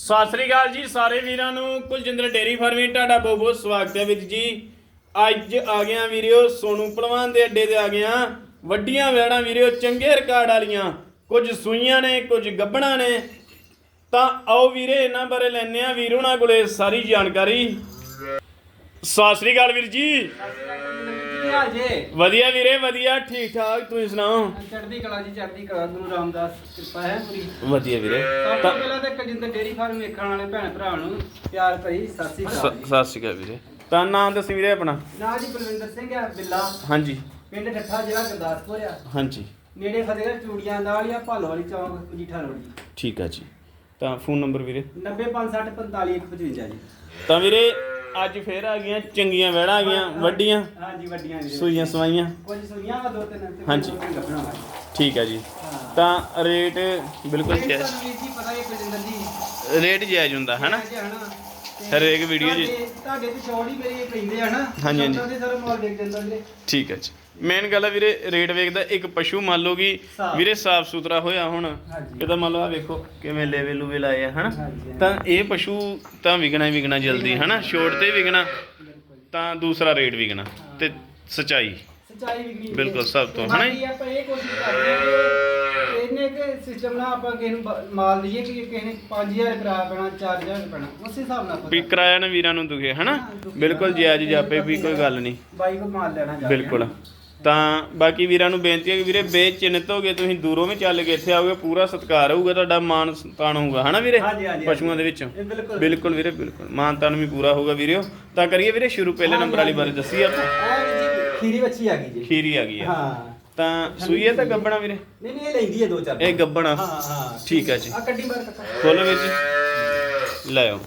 ਸਤਿ ਸ੍ਰੀ ਅਕਾਲ ਜੀ ਸਾਰੇ ਵੀਰਾਂ ਨੂੰ। ਕੁਲਜਿੰਦਰ ਡੇਰੀ ਫਾਰਮਿੰਗ ਤੁਹਾਡਾ ਬਹੁਤ ਬਹੁਤ ਸਵਾਗਤ ਹੈ ਵੀਰ ਜੀ। ਅੱਜ ਆ ਗਿਆ ਵੀਰਿਓ ਸੋਨੂ ਪਹਿਲਵਾਨ ਦੇ ਅੱਡੇ ਤੇ ਆ ਗਿਆ ਵੱਡੀਆਂ ਵੈੜਾਂ ਵੀਰਿਓ, ਚੰਗੇ ਰਿਕਾਰਡ ਵਾਲੀਆਂ। ਕੁਝ ਸੂਈਆਂ ਨੇ, ਕੁਝ ਗੱਬਣਾ ਨੇ। ਤਾਂ ਆਓ ਵੀਰੇ, ਇਹਨਾਂ ਬਾਰੇ ਲੈਣੇ ਆ ਵੀਰ ਉਹਨਾਂ ਕੋਲੇ ਸਾਰੀ ਜਾਣਕਾਰੀ। ਸਤਿ ਸ੍ਰੀ ਅਕਾਲ ਵੀਰ ਜੀ। ਕੀ ਹਾਲ ਜੇ ਵਧੀਆ ਵੀਰੇ ਵਧੀਆ ਠੀਕ ਠਾਕ ਤੁਸੀਂ ਸੁਣਾਓ? ਚੜ੍ਹਦੀ ਕਲਾ ਜੀ ਚੜ੍ਹਦੀ ਕਲਾ ਗੁਰੂ ਰਾਮਦਾਸ ਕਿਰਪਾ ਹੈ ਪੂਰੀ। ਵਧੀਆ ਵੀਰੇ। ਸਭ ਤਾਂ ਪਹਿਲਾਂ ਤਾਂ ਕਜਿੰਦਰ ਡੇਰੀ ਫਾਰਮ ਵੇਖਣ ਵਾਲੇ ਭੈਣ ਭਰਾ ਨੂੰ ਪਿਆਰ ਭਰੀ ਸਤਿ ਸ੍ਰੀ ਅਕਾਲ ਸ- ਸਤਿ ਸ੍ਰੀ ਅਕਾਲ ਵੀਰੇ। ਤਾਂ ਨਾਮ ਦੱਸੀ ਵੀਰੇ ਆਪਣਾ? ਨਾ ਜੀ ਬਲਵਿੰਦਰ ਸਿੰਘ ਹੈ ਬਿੱਲਾ। ਹਾਂਜੀ। ਪਿੰਡ ਠੱਠਾ ਜ਼ਿਲ੍ਹਾ ਗੁਰਦਾਸਪੁਰ ਆ। ਹਾਂਜੀ। ਨੇੜੇ ਫਤਿਹਗੜ੍ਹ ਚੂੜੀਆਂ ਨਾਲ ਆ ਭਾਲੋ ਵਾਲੀ ਚੌਂਕ ਮਜੀਠਾ ਰੋਡ ਜੀ। ਠੀਕ ਆ ਜੀ। ਤਾਂ ਫੋਨ ਨੰਬਰ ਵੀਰੇ? 90560455155 ਜੀ। ਤਾਂ ਵੀਰੇ ਅੱਜ ਫੇਰ ਆ ਗਈਆਂ ਚੰਗੀਆਂ ਵਹਿੜਾਂ ਆ ਗਈਆਂ ਵੱਡੀਆਂ। ਹਾਂਜੀ ਵੱਡੀਆਂ ਵੀਰੇ ਸੂਈਆਂ ਸਵਾਈਆਂ। ਕੁਝ ਸੂਈਆਂ ਵਾ ਦੋ ਤਿੰਨ ਤੇ ਹਾਂਜੀ। ਕੁਝ ਗੱਭਣਾ ਵਾ। ਠੀਕ ਆ ਜੀ। ਹਾਂ। ਤਾਂ ਰੇਟ ਬਿਲਕੁਲ ਇਹ ਜਾਇਜ਼ ਤੁਹਾਨੂੰ ਵੀਰ ਜੀ ਪਤਾ ਹੀ ਕਜਿੰਦਰ ਜੀ। ਰੇਟ ਜਾਇਜ਼ ਹੁੰਦਾ ਹਨਾ? ਤੇ ਹਰੇਕ video 'ਚ- ਤੁਹਾਡੇ- ਤੁਹਾਡੇ ਤੇ ਛੋੜ ਹੀ ਮੇਰੇ ਪੈਂਦੇ ਆ ਨਾ ਹਾਂਜੀ, ਹਾਂਜੀ। ਦੇ ਸਾਰਾ ਮਾਲ ਵੇਚ ਦਿੰਦਾ ਵੀਰੇ ਠੀਕ ਆ ਜੀ। ਮੇਨ ਗੱਲ ਆ ਵੀਰੇ ਰੇਟ ਵੇਖਦਾ ਇੱਕ ਪਸ਼ੂ ਮੰਨ ਲਓ ਕਿ ਸਾਫ਼। ਵੀਰੇ ਸਾਫ਼ ਸੁਥਰਾ ਹੋਇਆ ਹੁਣ। ਹਾਂਜੀ। ਇਹਦਾ ਮੰਨ ਲਓ ਆ ਵੇਖੋ ਕਿਵੇਂ ਲੈਵੇ ਲੂਵੇ ਲਾਏ ਆ ਹਨਾ? ਹਾਂਜੀ, ਤਾਂ ਇਹ ਪਸ਼ੂ ਤਾਂ ਵਿਕਣਾ ਹੀ ਵਿਕਣਾ ਜਲਦੀ ਹਨਾ? ਛੋੜ ਤੇ ਵਿਕਣਾ ਬਿਲਕੁਲ। ਤਾਂ ਦੂਸਰਾ ਰੇਟ ਵਿਕਣਾ ਤੇ ਸਚਾਈ। ਸੱਚਾਈ ਬਿਲਕੁਲ, ਸਭ ਤੋਂ, ਹਨਾ? ਜੀ? ਬਾਕੀ ਆਪਾਂ ਇਹ ਕੋਸ਼ਿਸ਼ ਕਰਦੇ ਹਾਂ ਕਿ ਇਹਨੇ ਕਿ ਸਿਸਟਮ ਨਾਲ ਆਪਾਂ ਕਿਸੇ ਨੂੰ ਬ- ਮਾਲ ਲਈਏ ਕਿ ਕਿਸੇ ਨੇ 5000 ਕਿਰਾਇਆ ਪੈਣਾ 4000 ਪੈਣਾ ਉਸ ਹਿਸਾਬ ਨਾਲ ਆਪਾਂ ਵੀ ਕਿਰਾਇਆ ਨਾ ਵੀਰਾਂ ਨੂੰ ਦੁਖੇ ਹਨਾ? ਬਿਲਕੁਲ ਜਾਇਜ਼ ਜਾਪੇ ਵੀ ਕੋਈ ਗੱਲ ਨਹੀਂ। ਬਾਈ ਕੋ ਮਾਲ ਲੈਣਾ ਜਾ ਕੇ। ਬਿਲਕੁਲ। ਤਾਂ ਬਾਕੀ ਵੀਰਾਂ ਨੂੰ ਬੇਨਤੀ ਹੈ ਕਿ ਵੀਰੇ ਬੇਚਿੰਨਤ ਹੋਗੇ ਤੁਸੀਂ ਦੂਰੋਂ ਵੀ ਚੱਲ ਕੇ ਇੱਥੇ ਆਓਗੇ ਪੂਰਾ ਸਤਿਕਾਰ ਹੋਊਗਾ ਤੁਹਾਡਾ ਮਾਨ ਤਾਨ ਹੋਊਗਾ। ਹਨਾ ਵੀਰੇ? ਪਸ਼ੂਆਂ ਦੇ ਵਿੱਚੋਂ? ਬਿਲਕੁਲ। ਵੀਰੇ ਬਿਲਕੁਲ। ਮਾਨ ਤਾਨ ਵੀ ਪੂਰਾ ਹੋਊਗਾ ਵੀਰਿਓ ਤਾਂ ਕਰੀਏ ਵੀਰੇ ਸ਼ੁਰੂ ਪਹਿਲੇ ਨੰਬਰ ਵਾਲੀ ਬਾਰੇ ਦੱਸੀ ਆਪਾਂ। ਖੀਰੀ ਬੱਚੀ ਆ ਗਈ ਜੀ। ਖੀਰੀ ਆ ਗਈ ਹਾਂ। ਤਾਂ ਸੂਈ ਹੈ ਤਾਂ ਗੱਬਣਾ ਵੀਰੇ? ਨਹੀਂ ਨਹੀਂ ਇਹ ਲੈਂਦੀ ਹੈ ਦੋ ਚਾਰ ਇਹ ਗੱਬਣਾ। ਹਾਂ ਹਾਂ। ਠੀਕ ਆ ਜੀ। ਆ ਕੱਢੀ ਬਾਹਰ ਕੱਟਾ ਖੋਲੋ ਵੀਰ ਜੀ। ਲੈ ਆਓ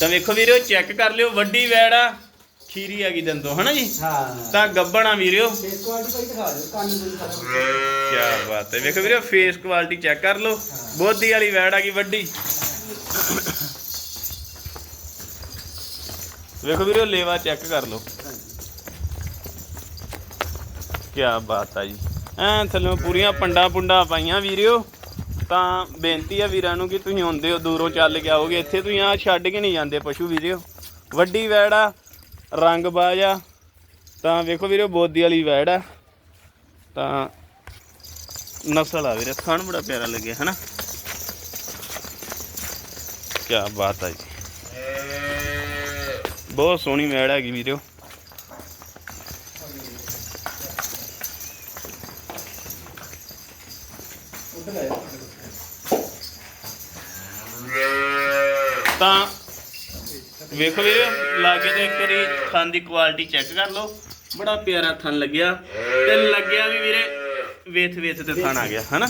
ਤਾਂ ਵੇਖੋ ਵੀਰਿਓ ਚੈੱਕ ਕਰ ਲਿਓ ਵੱਡੀ ਵੈੜ ਆ। ਖੀਰੀ ਆ ਗਈ ਦੰਦੋਂ ਹਨਾ ਜੀ? ਹਾਂ। ਤਾਂ ਗੱਬਣਾ ਵੀਰਿਓ। ਫੇਸ ਕੁਆਲਿਟੀ ਕੋਈ ਦਿਖਾ ਦਿਓ ਕੰਨ ਨੂੰ ਦਿਖਾ ਦਿਓ। ਕੀ ਬਾਤ ਹੈ। ਵੇਖੋ ਵੀਰੇ ਫੇਸ ਕੁਆਲਿਟੀ ਚੈੱਕ ਕਰ ਲਓ। ਬੋਦੀ ਵਾਲੀ ਵੈੜ ਆ ਗਈ ਵੱਡੀ। ਵੇਖੋ ਵੀਰੇ ਲੇਵਾ ਚੈੱਕ ਕਰ ਲਓ। ਕੀ ਬਾਤ ਆ ਜੀ। ਐ ਥੱਲੇ ਪੂਰੀਆਂ ਪੰਡਾ ਪੁੰਡਾ ਪਾਈਆਂ ਵੀਰਿਓ। ਤਾਂ ਬੇਨਤੀ ਆ ਵੀਰਾਂ ਨੂੰ ਕਿ ਤੁਸੀਂ ਆਉਂਦੇ ਹੋ ਦੂਰੋਂ ਚੱਲ ਕੇ ਆਓਗੇ। ਇੱਥੇ ਤੁਸੀਂ ਆ ਛੱਡ ਕੇ ਨਹੀਂ ਜਾਂਦੇ ਪਸ਼ੂ ਵੀਰਿਓ। ਵੱਡੀ ਵੈੜ ਆ। ਰੰਗ ਬਾਜ ਆ। ਤਾਂ ਵੇਖੋ ਵੀਰਿਓ ਬੋਦੀ ਵਾਲੀ ਵੈੜ ਆ। ਤਾਂ ਨਸਲ ਆ ਵੀਰੇ ਖਾਣ ਬੜਾ ਪਿਆਰਾ ਲੱਗਿਆ, ਹਨਾ? ਕੀ ਬਾਤ ਆ ਜੀ। ਬਹੁਤ ਸੋਹਣੀ ਮੈੜ ਹੈਗੀ ਵੀਰੋ ਉੱਧਰ ਲੈ ਜਾਓ। ਤਾਂ ਦੇਖੋ ਵੀਰੇ ਲਾਗੇ ਤੇ ਇੱਕ ਵਾਰੀ ਥਣ ਦੀ ਕੁਆਲਿਟੀ ਚੈੱਕ ਕਰ ਲਓ। ਬੜਾ ਪਿਆਰਾ ਥਣ ਲੱਗਿਆ। ਤੇ ਲੱਗਿਆ ਵੀ ਵੀਰੇ, ਵੇਥ ਵੇਥ ਤੇ ਥਣ ਆ ਗਿਆ, ਹਨਾ?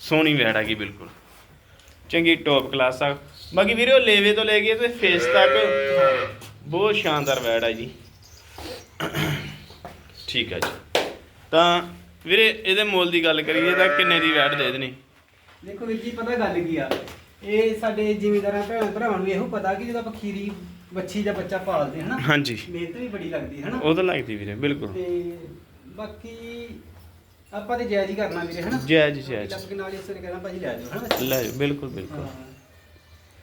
ਸੋਹਣੀ ਵੈੜ ਹੈਗੀ ਬਿਲਕੁਲ। ਚੰਗੀ ਟੌਪ ਕਲਾਸ ਆ। ਬਾਕੀ ਵੀਰੇ, ਉਹ ਲੇਵੇ ਤੋਂ ਲੈ ਕੇ ਤੇ ਫੇਸ ਤੱਕ ਬਹੁਤ ਸ਼ਾਨਦਾਰ ਵੈੜ ਆ ਜੀ। ਠੀਕ ਆ ਜੀ। ਤਾਂ ਵੀਰੇ, ਇਹਦੇ ਮੁੱਲ ਦੀ ਗੱਲ ਕਰੀਏ ਤਾਂ ਕਿੰਨੇ ਦੀ ਵੈੜ ਦੇ ਦੇਣੀ? ਦੇਖੋ ਵੀਰ ਜੀ, ਪਤਾ ਗੱਲ ਕੀ ਆ? ਇਹ ਸਾਡੇ ਜ਼ਿਮੀਂਦਾਰਾਂ ਭੈਣ ਭਰਾਵਾਂ ਨੂੰ ਇਹੋ ਪਤਾ ਕਿ ਜਦੋਂ ਆਪਾਂ ਖੀਰੀ ਬੱਚੀ ਜਾਂ ਬੱਚਾ ਪਾਲਦੇ ਹਨਾ ਹਾਂਜੀ। ਮਿਹਨਤ ਵੀ ਬੜੀ ਲੱਗਦੀ ਹੈ ਹਨਾ। ਉਹ ਤਾਂ ਲੱਗਦੀ ਵੀਰੇ ਬਿਲਕੁਲ। ਤੇ ਬਾਕੀ ਆਪਾਂ ਤੇ ਜਾਇਜ਼ ਹੀ ਕਰਨਾ ਵੀਰੇ ਹਨਾ। ਜਾਇਜ਼ ਜਾਇਜ਼। ਲੱਗ ਨਾਲ ਇਸੇ ਨੇ ਕਹਿਣਾ ਭਾਜੀ ਲੈ ਜਾਓ ਹਨਾ। ਲੈ ਜਾਓ, ਬਿਲਕੁਲ ਬਿਲਕੁਲ। ਹਾਂ।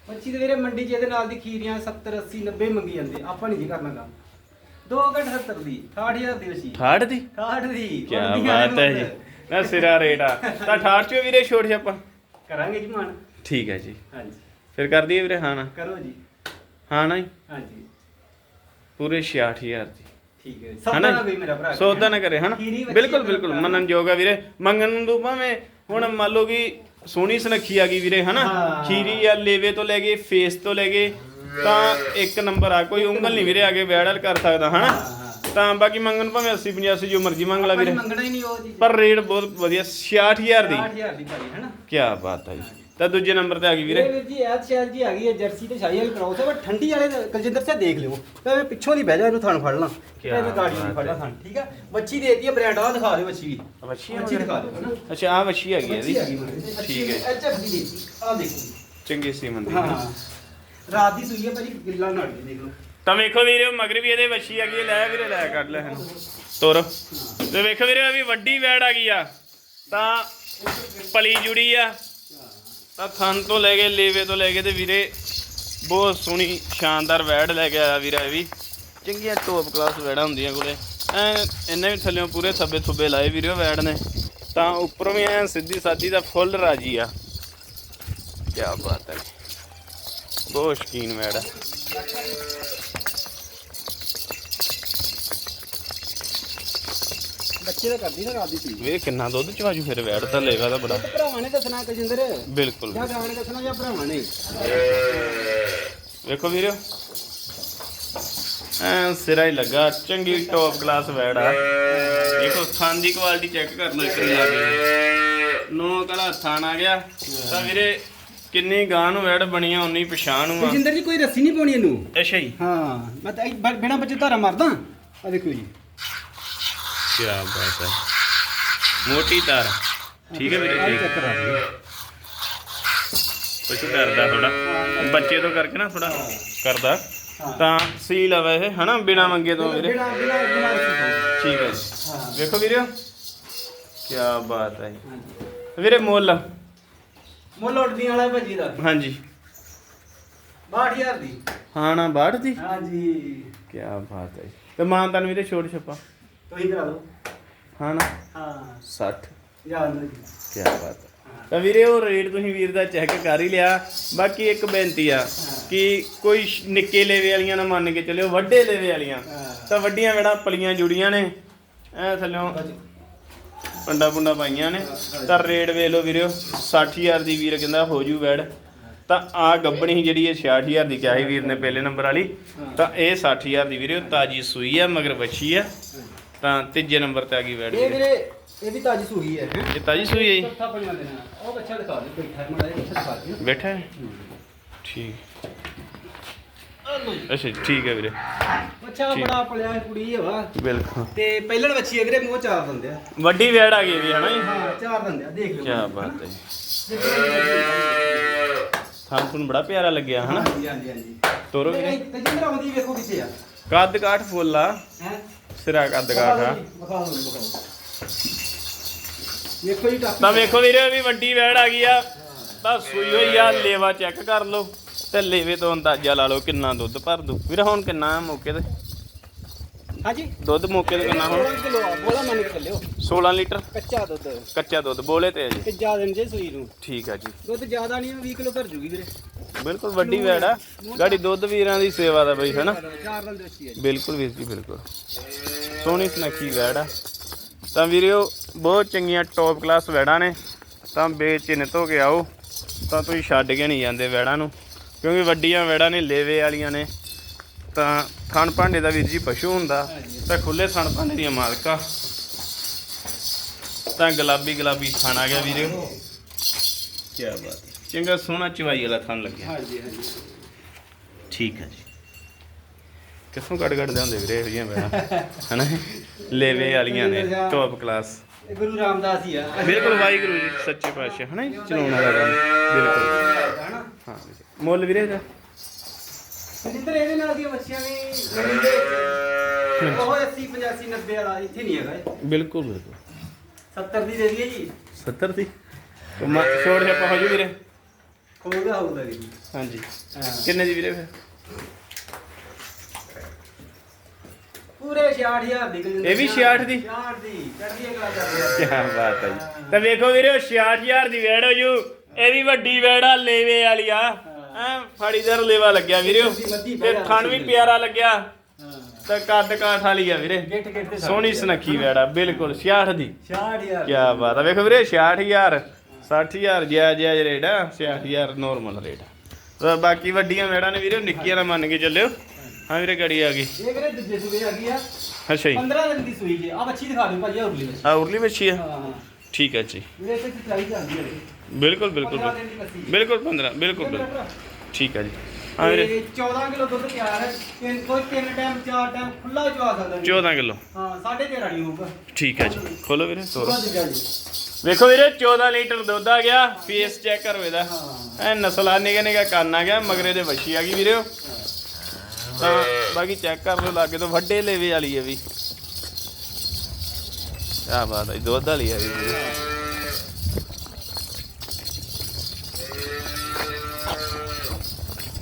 ਬੱਚੀ ਦੇ ਵੀਰੇ ਮੰਡੀ 'ਚ ਇਹਦੇ ਨਾਲ ਦੀ ਖੀਰੀਆਂ 70 80 90 ਮੰਗੀ ਜਾਂਦੇ ਆਪਾਂ ਨਹੀਂ ਜੀ ਕਰਨਾ ਕੰਮ। 2 ਘੰਟ 70 ਦੀ 68000 ਦੀ ਬੱਚੀ ਠਾੜ ਦੀ? 68 ਦੀ ਕੀ ਬਾਤ ਹੈ ਦੇ ਜੀ। ਨਾ ਸਿਰਾ ਰੇਟ ਆ। ਤਾਂ ਠਾੜ ਚੋ ਵੀਰੇ ਛੋੜ ਛਾਪਾ ਕਰਾਂਗੇ ਜੀ ਮਾਨ ਠੀਕ ਹੈ ਜੀ। ਹਾਂਜੀ। ਫਿਰ ਕਰ ਦਈਏ ਵੀਰੇ ਹਾਂ ਨਾ ਕਰੋ ਜੀ। ਹਾਂ? ਨਾ ਜੀ ਹਾਂਜੀ। ਪੂਰੇ 66000 ਦੀ। ਠੀਕ ਹੈ ਜੀ? ਨਾ ਕੋਈ ਮੇਰਾ ਭਰਾ ਸੌਦਾ ਨਾ ਕਰੇ ਹਨਾ? ਬਿਲਕੁਲ ਬਿਲਕੁਲ। ਮੰਨਣ ਯੋਗ ਆ ਵੀਰੇ। ਮੰਗਣ ਨੂੰ ਭਾਵੇਂ ਹੁਣ ਮੰਨ ਲਓ ਕਿ ਸੋਹਣੀ ਸੁਨੱਖੀ ਆ ਗਈ ਵੀਰੇ ਹਨਾ। ਖੀਰੀ ਆ ਲੇਵੇ ਤੋਂ ਲੈ ਕੇ ਫੇਸ ਤੋਂ ਲੈ ਕੇ ਤਾਂ ਇੱਕ ਨੰਬਰ ਆ। ਕੋਈ ਉਂਗਲ ਨਹੀਂ ਵੀਰੇ ਅੱਗੇ ਵੈੜਲ ਕਰ ਸਕਦਾ ਹਨਾ। ਤਾਂ ਬਾਕੀ ਮੰਗਣ ਭਾਵੇਂ 80 85 ਜੋ ਮਰਜ਼ੀ ਮੰਗ ਲਾ ਵੀਰੇ। ਮੰਗਣਾ ਹੀ ਨਹੀਂ ਉਹ ਜੀ ਪਰ ਰੇਟ ਬਹੁਤ ਵਧੀਆ 66000 ਦੀ। 68000 ਦੀ ਭਾਈ ਹਨਾ? ਕੀ ਬਾਤ ਹੈ ਜੀ। ਤਾਂ ਦੂਜੇ ਨੰਬਰ ਤੇ ਆ ਗਈ ਵੀਰੇ। ਵੀਰੇ ਵੀਰ ਜੀ ਐਤ ਸ਼ਹਿਰ ਜੀ ਆ ਗਈ ਹੈ ਜਰਸੀ ਤੇ ਸ਼ਾਹੀਵਾਲ ਕਰਾਉ ਤੇ ਠੰਡੀ ਵਾਲੇ ਦੇ- ਕੁਲਜਿੰਦਰ ਸਿੰਘ ਦੇਖ ਲਿਓ। ਤੇ ਮੈਂ ਪਿੱਛੋਂ ਦੀ ਬਹਿ ਜਾ ਇਹਨੂੰ ਥਣ ਫੜ ਲਾਂ। ਤੇ ਕਿਆ ਮੈਂ ਗਾੜੀ ਨਹੀਂ ਬਾਤ ਫੜਦਾ ਹੈ। ਥਣ ਠੀਕ ਆ? ਬੱਚੀ ਦੇਤੀ ਹੈ ਬ੍ਰਾਂਡ ਆ ਦਿਖਾ ਦਿਓ ਵੀ। ਵੱਛੀ ਬੱਚੀ ਦਿਖਾ ਦਿਓ ਹਨਾ ਅੱਛਾ ਆ ਵੱਛੀ ਹੈਗੀ ਇਹਦੀ ਗਈ ਠੀਕ ਹੈ ਐਚਐਫ ਦੀ ਦੇਤੀ ਆ ਦੇਖੋ। ਚੰਗੀ ਸੀਮਨ ਦੀ। ਹਾਂ। ਰਾਤ ਦੀ ਸੂਈ ਹੈ ਭਾਜੀ ਗਿੱਲਾ ਨਾਲ ਦੇਖ ਲਓ। ਤਾਂ ਵੇਖੋ ਵੀਰੇ ਮਗਰ ਵੀ ਇਹਦੇ ਵੱਛੀ ਹੈਗੀ ਹੈ, ਲੈ ਵੀਰੇ ਲੈ ਕੱਢ ਲੈ ਇਹਨੂੰ। ਤੁਰ। ਤੇ ਵੇਖੋ ਵੀਰੇ ਇਹ ਵੀ ਵੱਡੀ ਵੈੜ ਆ ਗਈ ਆ। ਤਾਂ ਪਲੀ ਜੁੜੀ ਆ। ਤਾਂ ਥਣ ਤੋਂ ਲੈ ਕੇ ਲੇਵੇ ਤੋਂ ਲੈ ਕੇ ਤੇ ਵੀਰੇ ਬਹੁਤ ਸੋਹਣੀ ਸ਼ਾਨਦਾਰ ਵੈੜ ਲੈ ਕੇ ਆਇਆ ਵੀਰਾ ਇਹ ਵੀ। ਚੰਗੀਆਂ ਟੋਪ ਕਲਾਸ ਵੈੜਾਂ ਹੁੰਦੀਆਂ ਕੋਲੇ। ਐ ਇਹਨੇ ਵੀ ਥੱਲੇੋਂ ਪੂਰੇ ਥੱਬੇ ਥੁੱਬੇ ਲਾਏ ਵੀਰੇ ਵੈੜ ਨੇ। ਤਾਂ ਉੱਪਰੋਂ ਵੀ ਐ ਸਿੱਧੀ ਸਾਦੀ ਦਾ ਫੁੱਲ ਰਾਜੀ ਆ। ਕੀ ਬਾਤ ਹੈ। ਬਹੁਤ ਸ਼ਕੀਨ ਵੈੜ ਹੈ ਬੱਚੇ ਦਾ ਕਰਦੀ ਨਾ ਰਾਤ ਦੀ ਚੀਜ਼। ਵੇ ਕਿੰਨਾ ਦੁੱਧ ਚਵਾਜੂ ਫਿਰ ਵੈੜ ਤਾਂ ਲੇਗਾ ਤਾਂ ਬੜਾ। ਭਰਾਵਾਂ ਨੇ ਦੱਸਣਾ ਕਜਿੰਦਰ ਬਿਲਕੁਲ ਜਾਂ ਗਾਵਾਂ ਨੇ ਦੱਸਣਾ ਜਾਂ ਭਰਾਵਾਂ ਨੇ। ਵੇਖੋ ਵੀਰੋ। ਐ ਸਿਰਾ ਹੀ ਲੱਗਾ ਚੰਗੀ ਟੌਪ ਕਲਾਸ ਵੈੜ ਆ। ਦੇਖੋ ਥਣ ਦੀ ਕੁਆਲਿਟੀ ਚੈੱਕ ਕਰ ਲਓ ਇੱਕ ਲਾ ਕੇ ਨੋ ਕਲਾ ਥਣ ਆ ਗਿਆ। ਤਾਂ ਵੀਰੇ ਕਿੰਨੀ ਗਾਂ ਨੂੰ ਵੈੜ ਬਣੀਆਂ ਉਨੀ ਪਛਾਣ ਨੂੰ ਆ। ਕਜਿੰਦਰ ਜੀ ਕੋਈ ਰੱਸੀ ਨਹੀਂ ਪਾਉਣੀ ਇਹਨੂੰ? ਅੱਛਾ ਜੀ। ਹਾਂ ਮੈਂ ਤਾਂ ਬਿਨਾਂ ਬੱਚੇ ਧਾਰਾ ਮਾਰਦਾ। ਆ ਦੇਖੋ ਜੀ। ਕੀ ਬਾਤ ਹੈ ਮੋਟੀ ਤਾਰ। ਠੀਕ ਹੈ ਵੀਰੇ ਚੈੱਕ ਕਰਾ। ਕੁਛ ਕਰਦਾ ਥੋੜਾ ਬੱਚੇ ਤੋਂ ਕਰਕੇ ਨਾ ਥੋੜਾ ਕਰਦਾ। ਤਾਂ ਸੀਲ ਆ ਵੈਸੇ ਹਨਾ? ਬਿਨਾ ਮੰਗੇ ਤੋਂ ਵੀਰੇ। ਠੀਕ ਹੈ। ਵੇਖੋ ਵੀਰੇ। ਕੀ ਬਾਤ ਹੈ। ਵੀਰੇ ਮੁੱਲ। ਮੁੱਲ ਉੱਡਦੀਆਂ ਵਾਲਾ ਭਾਜੀ ਦਾ। ਹਾਂਜੀ। 62000 ਦੀ। ਹਾਂ ਨਾ ਬਾੜ ਦੀ? ਹਾਂਜੀ। ਕੀ ਬਾਤ ਹੈ। ਤੇ ਮਾਂ ਤਨ ਵੀਰੇ ਛੋੜ ਛੱਪਾ। ਤੁਸੀਂ ਕਰਾ ਦਿਓ। ਹਾਂ ਨਾ? ਹਾਂ। 60 ਯਾਦ ਨਹੀਂ ਕੀ ਬਾਤ ਹੈ। ਤਾਂ ਵੀਰੇ ਉਹ ਰੇਟ ਤੁਸੀਂ ਵੀਰ ਦਾ ਚੈੱਕ ਕਰ ਹੀ ਲਿਆ। ਬਾਕੀ ਇੱਕ ਬੇਨਤੀ ਆ ਕਿ ਕੋਈ ਸ਼- ਨਿੱਕੇ ਲੇਵੇ ਵਾਲੀਆਂ ਨਾ ਮੰਨ ਕੇ ਚੱਲਿਓ ਵੱਡੇ ਲੇਵੇ ਵਾਲੀਆਂ। ਤਾਂ ਵੱਡੀਆਂ ਵੇੜਾ ਪਲੀਆਂ ਜੁੜੀਆਂ ਨੇ। ਐ ਥੱਲੋਂ ਪੰਡਾ ਪੁੰਡਾ ਪਾਈਆਂ ਨੇ। ਤਾਂ ਰੇਟ ਵੇਖ ਲਓ ਵੀਰਿਓ 60000 ਦੀ ਵੀਰ ਕਹਿੰਦਾ ਹੋ ਜੂ ਵੈੜ। ਤਾਂ ਆ ਗੱਬਣੀ ਸੀ ਜਿਹੜੀ ਇਹ 66000 ਦੀ ਕਿਹਾ ਸੀ ਵੀਰ ਨੇ ਪਹਿਲੇ ਨੰਬਰ ਵਾਲੀ। ਤਾਂ ਇਹ 60000 ਦੀ ਵੀਰਿਓ ਤਾਜੀ ਸੂਈ ਆ ਮਗਰ ਵੱਛੀ ਆ। ਤਾਂ ਤੀਜੇ ਨੰਬਰ ਤੇ ਆ ਗਈ ਵੈੜ ਇਹ ਵੀਰੇ। ਇਹ ਵੀ ਤਾਜੀ ਸੂਈ ਹੈ। ਇਹ ਤਾਜੀ ਸੂਈ ਹੈ ਜੀ। ਚੌਥਾ ਪੰਜਾਂ ਦੇਣਾ ਉਹ ਬੱਚਾ ਦਿਖਾ ਦੇ ਬੈਠਾ ਮੜਾ ਇਹ ਬੱਚਾ ਦਿਖਾ ਦੇ। ਬੈਠਾ ਹੈ? ਠੀਕ। ਅੱਛਾ ਜੀ, ਠੀਕ ਹੈ ਵੀਰੇ। ਬੱਚਾ ਠੀਕ। ਬੜਾ ਪਲਿਆ ਕੁੜੀ ਹੈ ਵਾ। ਬਿਲਕੁਲ। ਤੇ ਪਹਿਲਣ ਬੱਚੀ ਹੈ ਵੀਰੇ ਮੂੰਹ ਚਾਰ ਦਿੰਦੇ ਆ। ਵੱਡੀ ਵੈੜ ਆ ਗਈ ਵੀ ਹਨਾ ਜੀ? ਹਾਂ ਚਾਰ ਦਿੰਦੇ ਆ ਦੇਖ ਲਓ। ਕੀ ਬਾਤ ਹੈ ਜੀ। ਥਾਂ ਤੁਹਾਨੂੰ ਬੜਾ ਪਿਆਰਾ ਲੱਗਿਆ ਹਨਾ ਹਾਂਜੀ ਹਾਂਜੀ ਹਾਂਜੀ। ਤੋਰੋ ਵੀਰੇ। ਤੇ ਜਿੰਦਰ ਆਉਂਦੀ ਵੇਖੋ ਕਿੱਥੇ ਆ। ਕੱਦ ਕਾਠ ਫੁੱਲ ਆ। ਹੈ? ਸਿਰਾ ਕੱਦ ਆ ਵਿਖਾ ਵਿਖਾਓ ਵੇਖੋ ਜੀ ਟੱਪ ਤਾਂ ਵੇਖੋ ਵੀਰੇ ਵੀ ਵੱਡੀ ਵੈੜ ਆ ਗਈ ਆ। ਤਾਂ ਸੂਈ ਹੋਈ ਆ ਲੇਵਾ ਚੈੱਕ ਕਰ ਲਓ। ਤੇ ਲੇਵੇ ਤੋਂ ਅੰਦਾਜ਼ਾ ਲਾ ਲਓ ਕਿੰਨਾ ਦੁੱਧ ਭਰ ਦੂ ਵੀਰੇ ਹੁਣ ਕਿੰਨਾ ਮੌਕੇ ਤੇ? ਹਾਂਜੀ। ਦੁੱਧ ਮੌਕੇ ਤੇ ਕਿੰਨਾ ਹੁਣ? 16 ਕਿਲੋ ਆ ਬੋਲਾ ਮੰਨ ਕੇ ਚੱਲਿਓ। 16 ਲੀਟਰ? ਕੱਚਾ ਦੁੱਧ। ਕੱਚਾ ਦੁੱਧ ਬੋਲੇ ਤੇ ਆ ਜੀ। ਤੇ ਜ਼ਿਆਦਾ ਦਿਨ ਜੇ ਸੂਈ ਨੂੰ। ਠੀਕ ਆ ਜੀ। ਦੁੱਧ ਜ਼ਿਆਦਾ ਨਹੀਂ 20 ਕਿਲੋ ਭਰ ਜੂਗੀ ਵੀਰੇ। ਬਿਲਕੁਲ ਵੱਡੀ ਵੈੜ ਆ। ਗਾੜੀ ਦੁੱਧ ਵੀਰਾਂ ਦੀ ਸੇਵਾ ਦਾ ਬਈ ਹਨਾ? ਚਾਰ ਦੇ। ਬਿਲਕੁਲ ਵੀਰ ਜੀ ਬਿਲਕੁਲ। ਸੋਹਣੀ ਸੁਨੱਖੀ ਵੈੜ ਆ। ਤਾਂ ਵੀਰਿਓ ਬਹੁਤ ਚੰਗੀਆਂ ਟੌਪ ਕਲਾਸ ਵੈੜਾਂ ਨੇ। ਤਾਂ ਬੇਚਿੰਨਤ ਹੋ ਕੇ ਆਓ। ਤਾਂ ਤੁਸੀਂ ਛੱਡ ਕੇ ਨਹੀਂ ਜਾਂਦੇ ਵੈੜਾਂ ਨੂੰ ਕਿਉਂਕਿ ਵੱਡੀਆਂ ਵੈੜਾਂ ਨੇ ਲੇਵੇ ਵਾਲੀਆਂ ਨੇ। ਤਾਂ ਥਣ ਭਾਂਡੇ ਦਾ ਵੀਰ ਜੀ ਪਸ਼ੂ ਹੁੰਦਾ ਤਾਂ ਖੁੱਲੇ ਥਣ ਭਾਂਡੇ ਦੀਆਂ ਮਾਲਕਾ। ਤਾਂ ਗੁਲਾਬੀ ਗੁਲਾਬੀ ਥਣ ਆ ਗਿਆ ਵੀਰਿਓ। ਕੀ ਬਾਤ। ਚੰਗਾ ਸੋਹਣਾ ਚਵਾਈ ਵਾਲਾ ਥਣ ਲੱਗਿਆ। ਹਾਂਜੀ ਹਾਂਜੀ। ਠੀਕ ਹੈ ਜੀ। ਕਿੱਥੋਂ ਕੱਢ ਕੱਢਦੇ ਹੁੰਦੇ ਵੀਰੇ ਇਹੋ ਜਿਹੀਆਂ ਬੈਣਾ ਹਨਾ? ਲੇਵੇ ਵਾਲੀਆਂ ਨੇ ਟੌਪ ਕਲਾਸ ਇਹ ਗੁਰੂ ਰਾਮਦਾਸ ਹੀ ਆ। ਬਿਲਕੁਲ ਵਾਹਿਗੁਰੂ ਜੀ ਸੱਚੇ ਪਾਤਸ਼ਾਹ ਹਨਾ? ਚਲਾਉਣ ਵਾਲਾ ਕੰਮ ਬਿਲਕੁਲ। ਹਨਾ? ਹਾਂ। ਮੁੱਲ ਵੀਰੇ ਦਾ ਜਿੰਦਰ ਇਹਦੇ ਨਾਲ ਦੀਆਂ ਬੱਚੀਆਂ ਵੀ ਮੰਡੀ ਦੇ ਵਿੱਚ ਉਹ 80 85 90 ਵਾਲਾ ਇੱਥੇ ਨਹੀਂ ਹੈਗਾ ਇਹ। ਬਿਲਕੁਲ ਬਿਲਕੁਲ। 70 ਦੀ ਦੇ ਦਈਏ ਜੀ। 70 ਦੀ? ਮੈਂ ਛੋੜ ਛਾਪਾ ਹੋ ਜੂ ਵੀਰੇ। ਹੋਊਗਾ ਹੋਊਗਾ ਜੀ। ਹਾਂਜੀ। ਕਿੰਨੇ ਦੀ ਵੀਰੇ ਫਿਰ? ਪੂਰੇ 66000 ਦੀ ਇਹ ਵੀ 66 ਦੀ? 66 ਦੀ। ਚੜਦੀ ਹੈ ਗੱਲ ਕਰਦੇ ਕੀ ਬਾਤ ਹੈ ਜੀ। ਤਾਂ ਵੇਖੋ ਵੀਰੇ 66000 ਦੀ ਵੈੜ ਹੋ ਜੂ। ਇਹ ਵੀ ਵੱਡੀ ਵੈੜ ਆ ਲੇਵੇ ਵਾਲੀ ਆ। ਐ ਫੜੀਦਾਰ ਲੇਵਾ ਲੱਗਿਆ ਵੀਰੇ ਤੇ ਥਣ ਵੀ ਪਿਆਰਾ ਲੱਗਿਆ। ਤਾਂ ਕੱਦ ਕਾਠ ਵਾਲੀ ਆ ਵੀਰੇ। ਸੋਹਣੀ ਸੁਨੱਖੀ ਵੈੜਾ ਬਿਲਕੁਲ 66 ਦੀ। 66000 ਕੀ ਬਾਤ ਆ। ਵੇਖੋ ਵੀਰੇ 66000 60000 ਜਾਇਜ਼ ਜਾਇਜ਼ ਰੇਟ ਆ 66000 ਨੋਰਮਲ ਰੇਟ ਤਾਂ ਬਾਕੀ ਵੱਡੀਆਂ ਵੈੜਾਂ ਨੇ ਵੀਰੇ ਨਿੱਕੀਆਂ ਨਾ ਮੰਨ ਕੇ ਚੱਲਿਓ। ਹਾਂ ਵੀਰੇ ਗੜੀ ਆ ਗਈ। ਇਹ ਵੀਰੇ ਦੂਜੇ ਸੂਬੇ ਆ ਗਈ ਆ। ਅੱਛਾ ਜੀ। 15 ਦਿਨ ਦੀ ਸੂਈ ਜੀ। ਆ ਬੱਚੀ ਦਿਖਾ ਦਿਓ ਭਾਜੀ ਆ ਉਰਲੀ ਬੱਚੀ ਆ ਉਰਲੀ ਵੱਛੀ ਆ? ਹਾਂ ਹਾਂ। ਠੀਕ ਹੈ ਜੀ। ਵੀਰੇ ਇੱਥੇ ਚਲਾਈ ਜਾਂਦੀ ਹੈ ਬਿਲਕੁਲ ਬਿਲਕੁਲ 15 ਦਿਨ ਦੀ ਕੱਸੀ ਬਿਲਕੁਲ 15 ਬਿਲਕੁਲ ਬਿਲਕੁਲ। ਠੀਕ ਹੈ ਜੀ। ਹਾਂ ਵੀਰੇ। ਤੇ 14 ਕਿਲੋ ਦੁੱਧ ਤਿਆਰ ਹੈ। ਤਿੰਨ ਕੋਈ ਤਿੰਨ ਟਾਈਮ ਚਾਰ ਟਾਈਮ ਖੁੱਲਾ ਚਵਾ ਸਕਦਾ ਜੀ। 14 ਕਿਲੋ। ਹਾਂ 13.5 ਨਹੀਂ ਹੋਊਗਾ। ਠੀਕ ਹੈ ਜੀ। ਖੋਲੋ ਵੀਰੇ। ਤੋਰੋ ਵੇਖੋ ਵੀਰੇ 14 ਲੀਟਰ ਦੁੱਧ ਆ ਗਿਆ। ਫੇਸ ਚੈੱਕ ਕਰੋ ਇਹਦਾ। ਹਾਂ। ਐ ਨਸਲਾ ਨਿਗਾ ਨਿਗਾ ਕੰਨ ਆ ਗਿਆ ਮਗਰੇ ਦੇ ਵੱਛੀ ਆ ਗਈ ਵੀਰੇ ਤਾਂ ਬਾਕੀ ਚੈੱਕ ਕਰ ਲਓ ਲਾਗੇ ਤੋਂ ਵੱਡੇ ਲੇਵੇ ਵਾਲੀ ਹੈ ਵੀ। ਆ ਬਾਤ ਹੈ ਦੁੱਧ ਵਾਲੀ ਆ ਵੀ।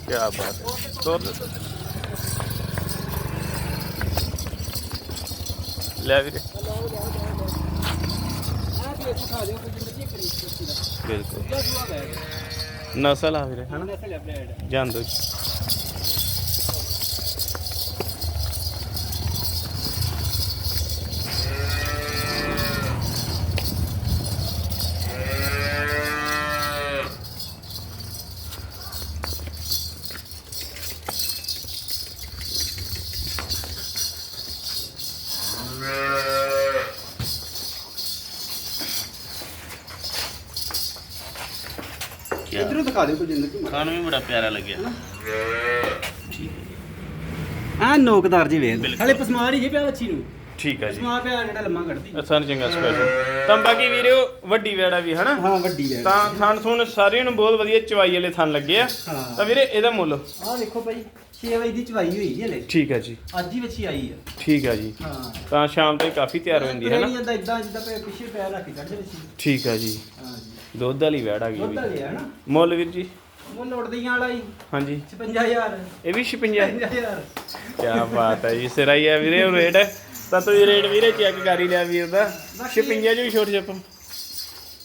ਕੀ ਬਾਤ ਹੈ ਤੋਰ ਲੈ ਵੀਰੇ। ਬਿਲਕੁਲ। ਨਸਲ ਆ ਵੀਰੇ, ਹਨਾ? ਹਣ ਨਸਲ ਹੈ ਬਲੈਡ ਜਾਂਦੋ ਇਧਰੋਂ ਦਿਖਾ ਦਿਓ ਕੁਝ ਜਿੰਦਰ ਖਾਣ ਵੀ ਬੜਾ ਪਿਆਰਾ ਲੱਗਿਆ। ਆ ਨੋਕਦਾਰ ਜੀ ਵੇਖ। ਹਲੇ ਪਸਮਾਰ ਹੀ ਜੇ ਪਿਆ ਬੱਚੀ ਨੂੰ। ਠੀਕ ਆ ਜੀ। ਪਸਮਾਰ ਪਿਆ ਜਿਹੜਾ ਲੰਮਾ ਕੱਢਦੀ। ਅਸਾਂ ਚੰਗਾ ਸਪੈਸ਼ਲ ਤਾਂ ਬਾਕੀ ਵੀਰਿਓ ਵੱਡੀ ਵੇੜਾ ਵੀ ਹਨਾ? ਹਾਂ ਵੱਡੀ ਵੇਖ ਤਾਂ ਥਣ ਥੁਣ ਸਾਰਿਆਂ ਨੂੰ ਬਹੁਤ ਵਧੀਆ ਚਵਾਈ ਵਾਲੇ ਥਣ ਲੱਗੇ ਆ। ਹਾਂ। ਤਾਂ ਵੀਰੇ ਇਹਦਾ ਮੁੱਲ? ਆ ਦੇਖੋ ਭਾਈ 6 ਵਜੇ ਦੀ ਚਵਾਈ ਹੋਈ ਜੀ ਹਲੇ। ਠੀਕ ਆ ਜੀ। ਅੱਜ ਹੀ ਬੱਚੀ ਆਈ ਆ। ਠੀਕ ਆ ਜੀ। ਹਾਂ। ਤਾਂ ਸ਼ਾਮ ਤੱਕ ਕਾਫੀ ਤਿਆਰ ਹੋ ਜਾਂਦੀ ਹੈ ਨਾ ਨਹੀਂ ਜਾਂਦਾ ਇਦਾਂ ਜਿੱਦਾਂ ਪਿੱਛੇ ਪੈਰ ਰੱਖ ਕੇ ਕੱਢਦੇ ਬੱਚੀ ਠੀਕ ਆ ਜੀ। ਹਾਂ ਜੀ। ਦੁੱਧ ਵਾਲੀ ਵੈੜ ਆ ਗਈ ਦੁੱਧ ਵੀ। ਵਾਲੀ ਹੈ ਨਾ? ਮੁੱਲ ਵੀਰ ਜੀ? ਉਹ ਲੋੜਦੀਆਂ ਵਾਲਾ ਹੀ ਹਾਂਜੀ। 55000 ਇਹ ਵੀ 56 55000 ਕੀ ਬਾਤ ਹੈ ਜੀ ਸਿਰਾ ਹੀ ਹੈ ਵੀਰੇ ਉਹ ਰੇਟ। ਤਾਂ ਤੁਸੀਂ ਰੇਟ ਵੀਰੇ ਚੈੱਕ ਕਰ ਹੀ ਲਿਆ ਵੀਰ ਦਾ। 56 ਚ ਵੀ ਛੋਟ ਛਪ।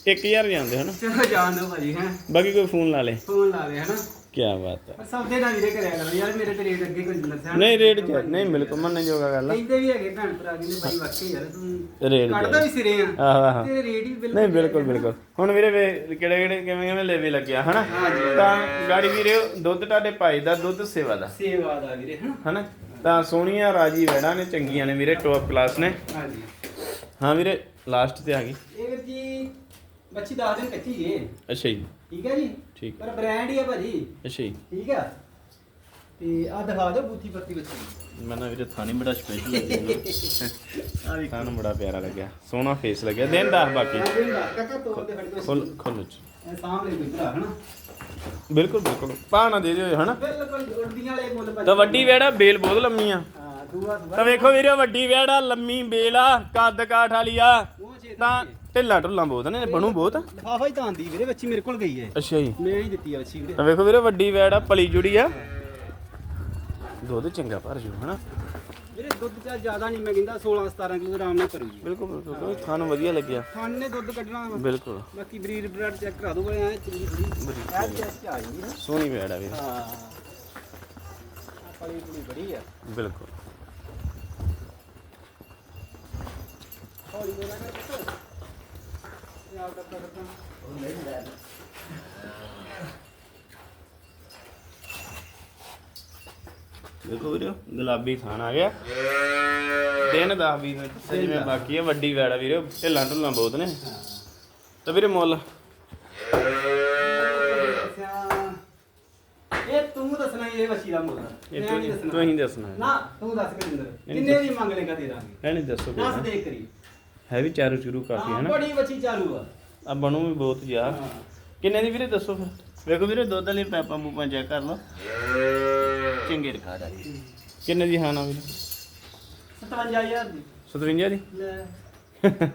1000 ਜਾਂਦੇ ਹਨ? ਚਲੋ ਜਾਣ ਦਿਓ ਭਾਜੀ ਹੈ। ਬਾਕੀ ਕੋਈ ਫੋਨ ਲਾ ਲੇ। ਫੋਨ ਲਾ ਦੇ ਹਨਾ? ਕੀ ਬਾਤ ਹੈ। ਸਭ ਦੇ ਨਾਲ ਵੀਰੇ ਕਰਿਆ ਕਰੋ ਯਾਰ ਮੇਰੇ ਤੇ ਰੇਟ ਅੱਗੇ ਕੋਈ ਨਾ। ਨਹੀਂ ਰੇਟ ਚ- ਨਹੀਂ ਬਿਲਕੁਲ ਮੰਨਣ ਜੋਗਾ ਗੱਲ। ਆ। ਕਹਿੰਦੇ ਵੀ ਹੈਗੇ ਭੈਣ ਭਰਾ ਕਹਿੰਦੇ ਬਾਈ ਵਾਕਈ ਯਾਰ ਤੂੰ ਰੇਟ ਕੱਢਦਾ ਵੀ ਸਿਰੇ ਆ। ਆਹ ਆਹ ਤੇ ਰੇਟ ਹੀ ਬਿਲਕੁਲ ਨਹੀਂ ਬਿਲਕੁਲ ਬਿਲਕੁਲ। ਹੁਣ ਵੀਰੇ ਵੇ- ਕਿਹੜੇ ਕਿਹੜੇ ਕਿਵੇਂ ਕਿਵੇਂ ਲੈਵੇ ਲੱਗਿਆ ਹਨਾ। ਤਾਂ ਗਾੜੀ ਵੀਰੇ ਦੁੱਧ ਤੁਹਾਡੇ ਭਾਈ ਦਾ ਦੁੱਧ ਸੇਵਾ ਦਾ। ਸੇਵਾ ਦਾ ਵੀਰੇ ਹਨਾ? ਹਨਾ? ਤਾਂ ਸੋਹਣੀਆਂ ਰਾਜੀ ਵੈੜਾਂ ਨੇ ਚੰਗੀਆਂ ਨੇ ਵੀਰੇ ਟੌਪ ਕਲਾਸ ਨੇ। ਹਾਂਜੀ ਹਾਂ ਵੀਰੇ ਲਾਸਟ ਤੇ ਆ ਗਈ। ਇਹ ਵੀਰ ਜੀ ਬੱਚੀ 10 ਦਿਨ ਕੱਚੀ ਏ। ਅੱਛਾ ਜੀ। ਠੀਕ ਹੈ ਜੀ? ਠੀਕ। ਪਰ ਬ੍ਰਾਂਡ ਹੀ ਆ ਭਾਜੀ। ਅੱਛਾ ਜੀ। ਠੀਕ ਆ। ਤੇ ਆ ਦਿਖਾ ਦਿਓ ਬੂਥੀ ਪੱਤੀ ਬੱਚੀ ਮੈਂ ਨਾ ਵੀਰੇ ਥਾਣੀ ਬੜਾ ਸਪੈਸ਼ਲ ਲੱਗਿਆ ਆ ਵੀ ਖਾਣ ਬੜਾ ਪਿਆਰਾ ਲੱਗਿਆ। ਸੋਹਣਾ ਫੇਸ ਲੱਗਿਆ। ਦਿਨ ਦਾ ਬਾਕੀ। ਕਾਕਾ ਤੋੜ ਦੇ ਫੜ ਕੇ ਖੁੱਲ ਖੁੱਲ ਚ ਇਹ ਸਾਹਮਣੇ ਕੋਈ ਭਰਾ ਹਨਾ? ਬਿਲਕੁਲ ਬਿਲਕੁਲ। ਪਾ ਨਾ ਦੇ ਦਿਓ ਹਨਾ? ਬਿਲਕੁਲ ਉੜਦੀਆਂ ਵਾਲੇ ਮੁੱਲ ਭਾਜੀ। ਤਾਂ ਵੱਡੀ ਵੇੜਾ ਬੇਲ ਬਹੁਤ ਲੰਮੀ ਆ। ਤਾਂ ਵੇਖੋ ਵੀਰੇ ਵੱਡੀ ਵੇੜਾ ਲੰਮੀ ਬੇਲ ਆ ਕੱਦ ਕਾਠ ਵਾਲੀ ਆ। ਤਾਂ ਢਿੱਲਾ ਢੁੱਲਾ ਬਹੁਤ ਨੇ ਬਣੂ ਬਹੁਤ। ਲਿਫਾਫਾ ਹੀ ਤਾਂ ਆਂਦੀ ਵੀਰੇ ਬੱਚੀ ਮੇਰੇ ਕੋਲ ਗਈ ਹੈ। ਅੱਛਾ ਜੀ। ਮੈਂ ਹੀ ਦਿੱਤੀ ਆ ਬੱਚੀ ਵੀਰੇ। ਤਾਂ ਵੇਖੋ ਵੀਰੇ ਵੱਡੀ ਵੈੜ ਆ ਪਲੀ ਜੁੜੀ ਆ। ਦੁੱਧ ਚੰਗਾ ਭਰ ਜੂ ਹਨਾ? ਵੀਰੇ ਦੁੱਧ ਚਾ ਜ਼ਿਆਦਾ ਨਹੀਂ ਮੈਂ ਕਹਿੰਦਾ 16 17 ਕਿਲੋ ਆਰਾਮ ਨਾਲ ਕਰੂਗੀ ਬਿਲਕੁਲ ਬਿਲਕੁਲ ਤੁਹਾਨੂੰ ਵਧੀਆ ਲੱਗਿਆ। ਖਾਣ ਨੇ ਦੁੱਧ ਕੱਢਣਾ। ਬਿਲਕੁਲ। ਬਾਕੀ ਬਰੀਡ ਬਲੱਡ ਚੈੱਕ ਕਰਾ ਦੋ ਐ ਚੰਗੀ ਬੜੀ ਐ ਚੈੱਕ ਆ ਨਾ। ਸੋਹਣੀ ਵੈੜ ਆ ਵੀਰੇ। ਹਾਂ। ਪਲੀ ਪਲੀ ਬੜੀ ਆ। ਬਿਲਕੁਲ। ਹੌਲੀ ਬੋਲਾ ਕਰ ਪੁੱਤ ਇਹ ਆਪ ਕਰਤਾ ਕਰਤਾ ਉਹ ਨਹੀਂ ਲੈ ਦੇਖੋ ਵੀਰੇ ਗੁਲਾਬੀ ਥਾਨ ਆ ਗਿਆ। ਦਿਨ ਦਾ ਵੀ ਮੈਂ ਦੱਸਿਆ ਜਿਵੇਂ ਬਾਕੀ ਆ ਵੱਡੀ ਵੈੜ ਵੀਰੇ ਢਿੱਲਾਂ ਢੁੱਲਾਂ ਬਹੁਤ ਨੇ। ਤਾਂ ਵੀਰੇ ਮੁੱਲ। ਇਹ ਤੂੰ ਦੱਸਣਾ ਇਹ ਵਸੀ ਦਾ ਮੁੱਲ ਇਹ ਮੈਂ ਨਹੀਂ ਤੂੰ ਦੱਸਣਾ ਹੀ ਦੱਸਣਾ। ਨਾ ਤੂੰ ਦੱਸ ਕੇ ਦਿੰਦਰ ਕਿੰਨੇ ਦੀ ਮੰਗ ਲੇਗਾ ਦੇ ਦਾਂਗੇ ਹੈ ਨਹੀਂ ਦੱਸੋ ਦੱਸ। ਦੇ ਕਰੀ ਹੈ ਵੀ ਚਾਰੂ ਚੂਰੂ ਕਾਫੀ ਹਾਂ ਹੈ ਨਾ ਬੜੀ ਬੱਚੀ ਚਾਲੂ ਆ। ਆ ਬਣੂ ਵੀ ਬਹੁਤ ਯਾਰ ਹਾਂ। ਕਿੰਨੇ ਦੀ ਵੀਰੇ ਦੱਸੋ ਫਿਰ? ਵੇਖੋ ਵੀਰੇ ਦੁੱਧ ਵਾਲੀ ਪੈਪਾਂ ਪੂਪਾਂ ਚੈੱਕ ਕਰ ਲਓ। ਚੰਗੇ ਰਖਾ ਦਾ। ਕਿੰਨੇ ਦੀ ਹਾਨਾ ਵੀਰੇ? 57000 ਦੀ। 57 ਦੀ? ਲੈ।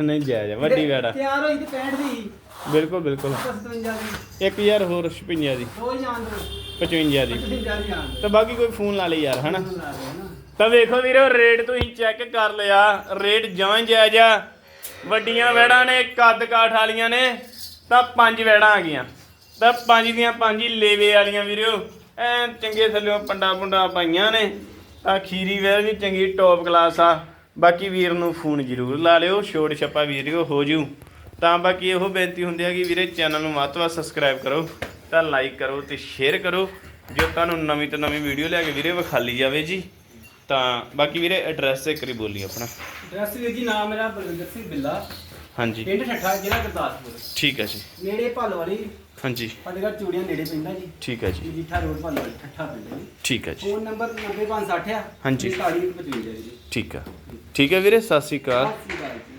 ਨਹੀਂ ਜਾਇਜ਼ ਆ, ਵੱਡੀ ਵੈੜ ਆ ਤਿਆਰ ਹੋਈ ਤੇ 65 ਦੀ। ਬਿਲਕੁਲ ਬਿਲਕੁਲ। 57 ਦੀ। 1000 ਹੋਰ 56 ਦੀ। ਦੋ ਜਾਣ ਦੋ 55 ਦੀ। 55 ਦੀ ਜਾਣ ਦੋ ਤੇ ਬਾਕੀ ਕੋਈ ਫੋਨ ਲਾ ਲਈ ਯਾਰ ਹਨਾ? ਲਾ ਦੇ ਨਾ। ਤਾਂ ਵੇਖੋ ਵੀਰੋ ਰੇਟ ਤੁਸੀਂ ਚੈੱਕ ਕਰ ਲਿਆ। ਰੇਟ ਜਮਾਂ ਜਾਇਜ਼ ਆ ਵੱਡੀਆਂ ਵੈੜਾਂ ਨੇ ਕੱਦ ਕਾਠ ਵਾਲੀਆਂ ਨੇ, ਤਾਂ ਪੰਜ ਵੈੜਾਂ ਆ ਗਈਆਂ। ਤਾਂ ਪੰਜ ਦੀਆਂ ਪੰਜ ਹੀ ਲੇਵੇ ਵਾਲੀਆਂ ਵੀਰਿਓ ਐ ਚੰਗੇ ਥੱਲਿਓਂ ਪੰਡਾ ਪੁੰਡਾ ਪਾਈਆਂ ਨੇ, ਤਾਂ ਖੀਰੀ ਵੈੜ ਵੀ ਚੰਗੀ ਟੌਪ ਕਲਾਸ ਆ। ਬਾਕੀ ਵੀਰ ਨੂੰ ਫੋਨ ਜ਼ਰੂਰ ਲਾ ਲਿਓ ਛੋਟ ਛੱਪਾ ਵੀਰਿਓ ਹੋ ਜੂ। ਤਾਂ ਬਾਕੀ ਇਹੋ ਬੇਨਤੀ ਹੁੰਦੀ ਹੈ ਕਿ ਵੀਰੇ ਚੈਨਲ ਨੂੰ ਵੱਧ ਤੋਂ ਵੱਧ ਸਬਸਕ੍ਰਾਈਬ ਕਰੋ, ਤਾਂ ਲਾਈਕ ਕਰੋ ਤੇ ਸ਼ੇਅਰ ਕਰੋ, ਜੋ ਤੁਹਾਨੂੰ ਨਵੀਂ ਤੋਂ ਨਵੀਂ ਵੀਡੀਓ ਲੈ ਕੇ ਵੀਰੇ ਵਿਖਾਲੀ ਜਾਵੇ ਜੀ। ਤਾਂ ਬਾਕੀ ਵੀਰੇ ਐਡਰੈਸ ਇੱਕ ਵਾਰੀ ਬੋਲੀ ਆਪਣਾ। ਡਰੈਸ ਵੀਰ ਜੀ ਨਾਮ ਮੇਰਾ ਬਲਵਿੰਦਰ ਸਿੰਘ ਬਿੱਲਾ। ਹਾਂਜੀ। ਪਿੰਡ ਠੱਠਾ ਜ਼ਿਲ੍ਹਾ ਗੁਰਦਾਸਪੁਰ। ਠੀਕ ਹੈ ਜੀ। ਨੇੜੇ ਭੱਲ ਵਾਲੀ ਹਾਂਜੀ ਫਤਿਹਗੜ੍ਹ ਚੂੜੀਆਂ ਨੇੜੇ ਪੈਂਦਾ ਜੀ। ਠੀਕ ਹੈ ਜੀ। ਜੀਠਾ ਰੋਡ ਭੱਲ ਵਾਲੀ ਠੱਠਾ ਪਿੰਡ ਹੈ ਜੀ। ਠੀਕ ਹੈ ਜੀ। ਫੋਨ ਨੰਬਰ 90560 ਆ। ਹਾਂਜੀ। 4155 ਜੀ। ਠੀਕ ਹੈ। ਠੀਕ ਹੈ ਵੀਰੇ ਸਤਿ ਸ਼੍ਰੀ ਅਕਾਲ। ਸਤਿ ਸ਼੍ਰੀ ਅਕਾਲ ਜੀ।